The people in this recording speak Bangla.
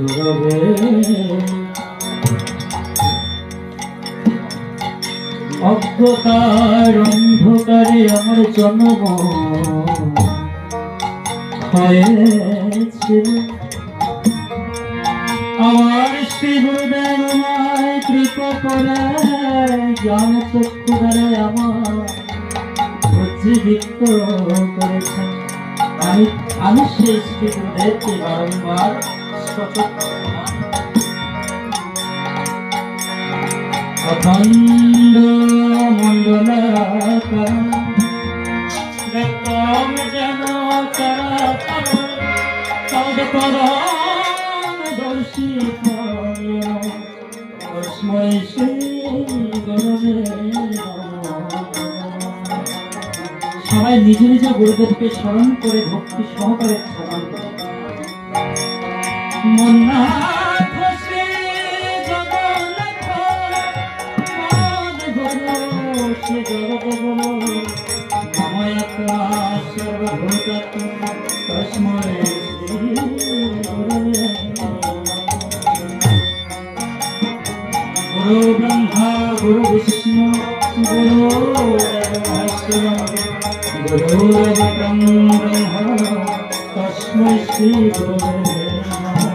গুরবে অন্ধকারে আমার জন্ম হয়েছিল আমার শ্রী গুরুদেব আমায় কৃপা করে, জ্ঞান চক্ষু দ্বারা আমার করেছেন আমি আমি সেই শ্রী গুরুদেবকে বারংবার। অখণ্ড মণ্ডলাকার যেন পরম সবাই নিজ নিজ গুরুদেবকে স্মরণ করে ভক্তি সহকারে স্মরণ করে মন্নাথ শ্রী শ্রী সর্বভূতাত্মা তস্मै শ্রী গুরুবে নমঃ। গুরু ব্রহ্মা গুরু